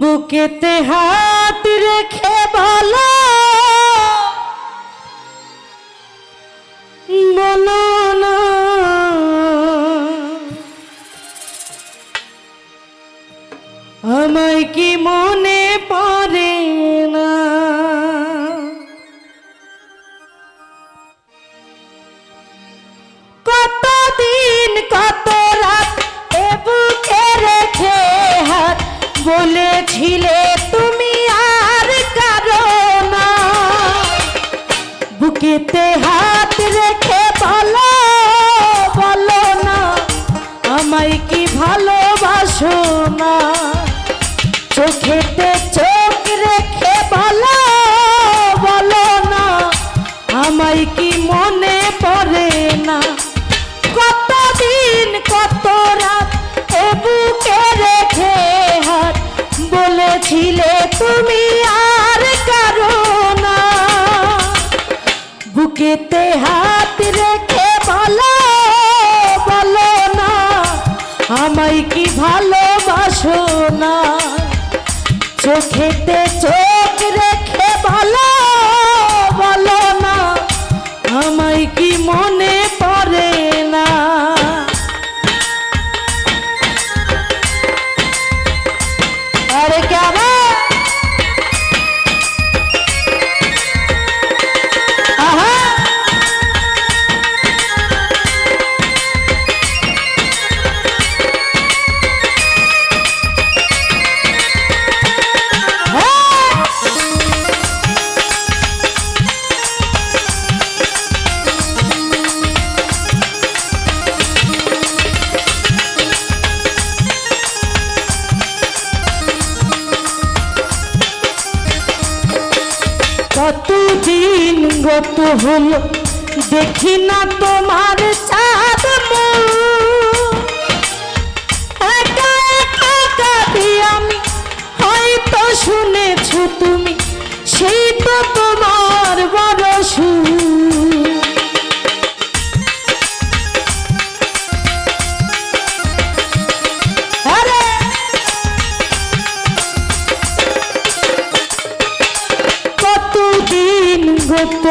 বুকেতে হাত রেখে বলো। বলো আমায় কি মনে আমায় কি ভালোবাসো না? চোখেতে চোখ রেখে বলো বলো না, আমায় কি মনে পড়ে না? কতদিন, কত রাত বুকে রেখে হাত বলেছিলে তুমি আর কারও না। বুকেতে হাত রেখে আমায় কি ভালোবাসো না? চোখেতে চোখ কতদিন গত হলো। দেখি না তোমার চাঁদ আমি হয়তো শুনেছ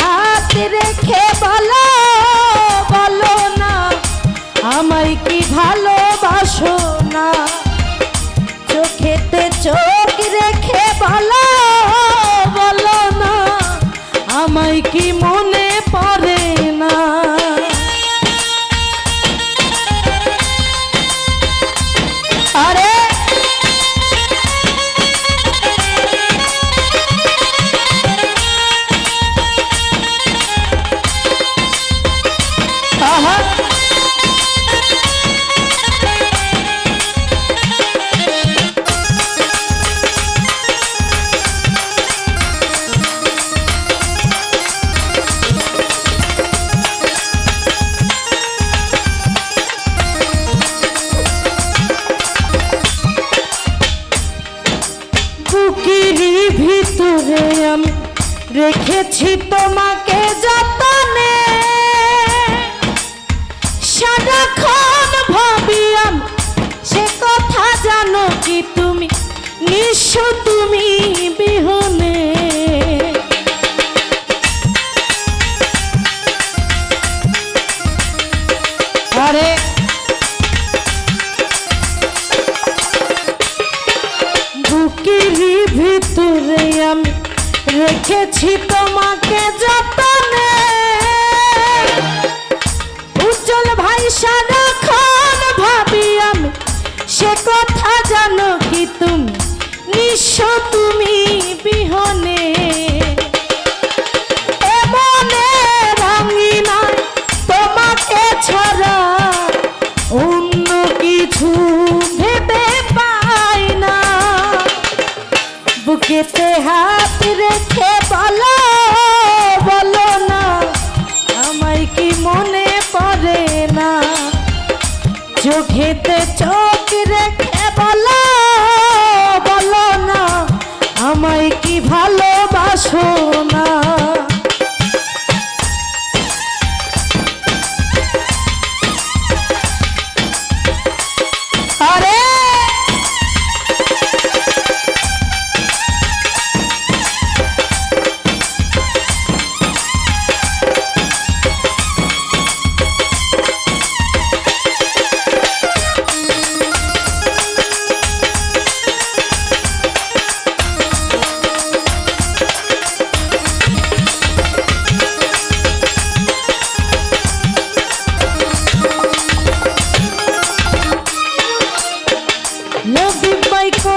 হাত রেখে বলো। আরে বুকেরই ভিতরে আমি রেখেছি তোমাকে যতনে। উজ্জ্বল ভাই সারাক্ষণ ভাবি আমি, সে কথা জানো কি তুমি? নিঃস্ব তুমি বিহনে। পেতে হা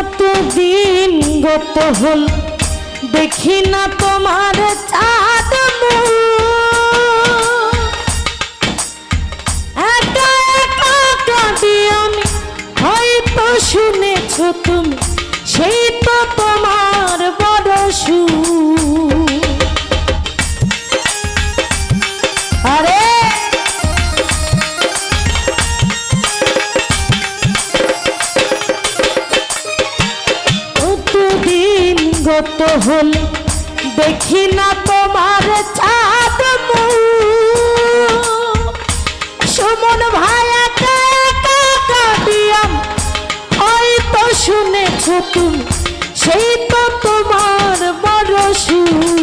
কত দিন গত হল দেখি না তোমার চাঁদ আমি হয়তো শুনেছ তুমি সেই গত হল। দেখি না তোমার চাঁদ সুমন একা কাঁদিয়াম। হয়তো শুনেছ তুমি, সেই তো তোমার বড় সুর।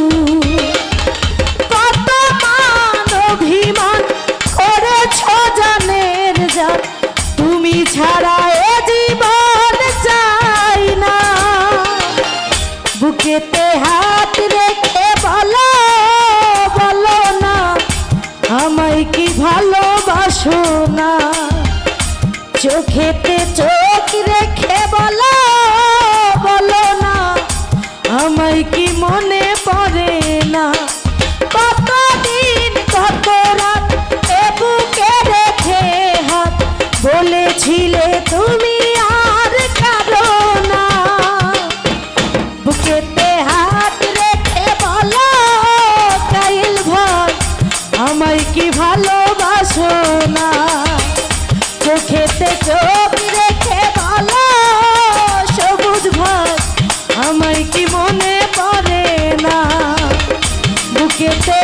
রেখে বলো বলো না। আমায় কি ভালোবাসো না? চোখেতে